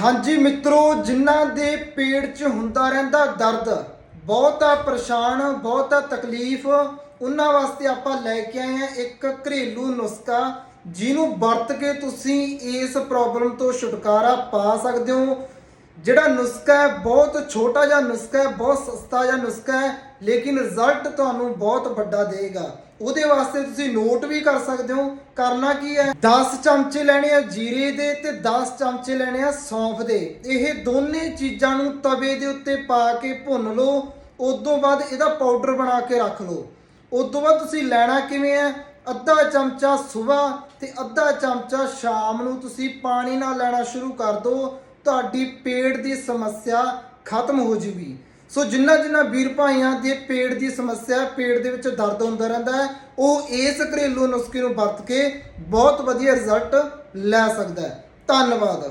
ਹਾਂਜੀ ਮਿੱਤਰੋ, ਜਿਨ੍ਹਾਂ ਦੇ ਪੇਟ 'ਚ ਹੁੰਦਾ ਰਹਿੰਦਾ ਦਰਦ, ਬਹੁਤਾ ਪਰੇਸ਼ਾਨ, ਬਹੁਤਾ ਤਕਲੀਫ, ਉਹਨਾਂ ਵਾਸਤੇ ਆਪਾਂ ਲੈ ਕੇ ਆਏ ਆ ਇੱਕ ਘਰੇਲੂ ਨੁਸਖਾ, ਜਿਹਨੂੰ ਵਰਤ ਕੇ ਤੁਸੀਂ ਇਸ ਪ੍ਰੋਬਲਮ ਤੋਂ ਛੁਟਕਾਰਾ ਪਾ ਸਕਦੇ ਹੋ। ਜਿਹੜਾ ਨੁਸਖਾ ਹੈ, ਬਹੁਤ ਛੋਟਾ ਜਿਹਾ ਨੁਸਖਾ ਹੈ, ਬਹੁਤ ਸਸਤਾ ਜਿਹਾ ਨੁਸਖਾ ਹੈ, ਲੇਕਿਨ ਰਿਜ਼ਲਟ ਤੁਹਾਨੂੰ ਬਹੁਤ ਵੱਡਾ ਦੇਗਾ ਉਹਦੇ ਵਾਸਤੇ ਤੁਸੀਂ ਨੋਟ ਵੀ ਕਰ ਸਕਦੇ ਹੋ, ਕਰਨਾ ਕੀ ਹੈ? 10 ਚਮਚੇ ਲੈਣੇ ਆ ਜੀਰੇ ਦੇ ਤੇ 10 ਚਮਚੇ ਲੈਣੇ ਆ ਸੌਂਫ ਦੇ। ਇਹ ਦੋਨੇ ਚੀਜ਼ਾਂ ਨੂੰ ਤਵੇ ਦੇ ਉੱਤੇ ਪਾ ਕੇ ਭੁੰਨ ਲਓ ਉਸ ਤੋਂ ਬਾਅਦ ਇਹਦਾ ਪਾਊਡਰ ਬਣਾ ਕੇ ਰੱਖ ਲਓ। ਉਸ ਤੋਂ ਬਾਅਦ ਤੁਸੀਂ ਲੈਣਾ ਕਿਵੇਂ ਹੈ? ਅੱਧਾ ਚਮਚਾ ਸਵੇਰ ਤੇ ਅੱਧਾ ਚਮਚਾ ਸ਼ਾਮ ਨੂੰ ਤੁਸੀਂ ਪਾਣੀ ਨਾਲ ਲੈਣਾ ਸ਼ੁਰੂ ਕਰ ਦਿਓ। ਤੁਹਾਡੀ ਪੇਟ ਦੀ ਸਮੱਸਿਆ ਖਤਮ ਹੋ ਜੂਗੀ। ਸੋ ਜਿੰਨਾ ਜਿੰਨਾ ਵੀਰ ਭਾਈਆਂ ਦੇ ਪੇਟ ਦੀ ਸਮੱਸਿਆ ਪੇਟ ਦੇ ਵਿੱਚ ਦਰਦ ਹੁੰਦਾ ਰਹਿੰਦਾ ਹੈ, ਉਹ ਇਸ ਘਰੇਲੂ ਨੁਸਖੇ ਨੂੰ ਵਰਤ ਕੇ ਬਹੁਤ ਵਧੀਆ ਰਿਜ਼ਲਟ ਲੈ ਸਕਦਾ ਹੈ। ਧੰਨਵਾਦ।